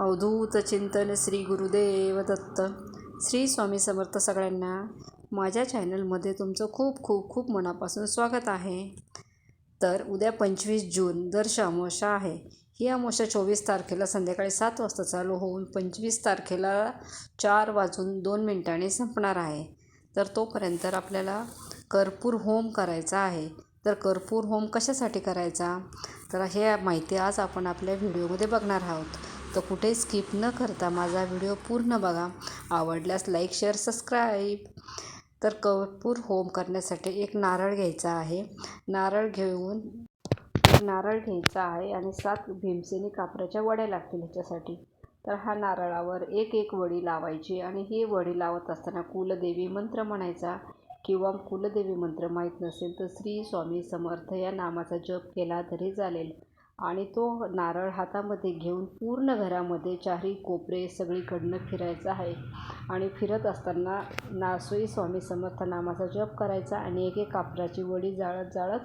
अवधूत चिंतन श्री गुरुदेव दत्त. श्री स्वामी समर्थ सगळ्यांना माझ्या चॅनलमध्ये तुमचं खूप खूप खूप मनापासून स्वागत आहे. तर उद्या पंचवीस जून दर्श अमावस्या आहे. ही अमावस्या चोवीस तारखेला संध्याकाळी सात वाजता चालू होऊन पंचवीस तारखेला चार वाजून दोन मिनिटांनी संपणार आहे. तर तोपर्यंत आपल्याला कर्पूर होम करायचा आहे. तर कर्पूर होम कशासाठी करायचा? तर हे माहिती आज आपण आपल्या व्हिडिओमध्ये बघणार आहोत. तर कुठे स्किप न करता माझा व्हिडिओ पूर्ण बघा. आवडल्यास लाईक शेअर सबस्क्राईब तर कपूर होम करण्यासाठी एक नारळ घ्यायचा आहे. नारळ घेऊन नारळ घ्यायचा आहे आणि सात भीमसेनी कापराच्या वड्या लागतील ह्याच्यासाठी. तर हा नारळावर एक एक वडी लावायची आणि ही वडी लावत असताना कुलदेवी मंत्र म्हणायचा. किंवा कुलदेवी मंत्र माहीत नसेल तर श्री स्वामी समर्थ या नामाचा जप केला तरी चालेल. आणि तो नारळ हातामध्ये घेऊन पूर्ण घरामध्ये चारी कोपरे सगळीकडनं फिरायचं आहे. आणि फिरत असताना नासोई स्वामी समर्थ नामाचा जप करायचा आणि एक एक कापराची वडी जाळत जाळत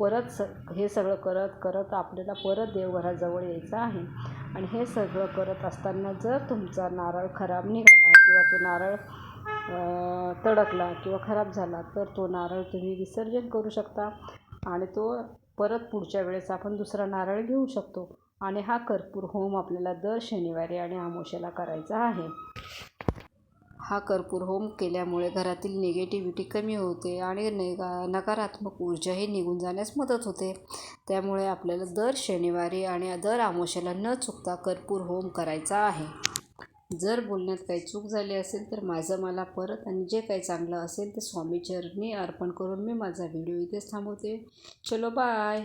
परत स हे सगळं करत करत आपल्याला परत देवघराजवळ यायचं आहे. आणि हे सगळं करत असताना जर तुमचा नारळ खराब निघाला किंवा तो नारळ तडकला किंवा खराब झाला तर तो नारळ तुम्ही विसर्जन करू शकता. आणि तो परत पुढच्या वेळेस आपण दुसरा नारळ घेऊ शकतो. आणि हा कर्पूर होम आपल्याला दर शनिवारी आणि आमोशाला करायचा आहे. हा कर्पूर होम केल्यामुळे घरातील निगेटिव्हिटी कमी होते आणि नेगा नकारात्मक ऊर्जाही निघून जाण्यास मदत होते. त्यामुळे आपल्याला दर शनिवारी आणि दर आमोशाला न चुकता कर्पूर होम करायचा आहे. जर बोलण्यात काही चूक झाली असेल तर माझं मला परत आणि जे काही चांगलं असेल ते स्वामीचरणी अर्पण करून मी माझा व्हिडिओ इथेच थांबवते. चलो बाय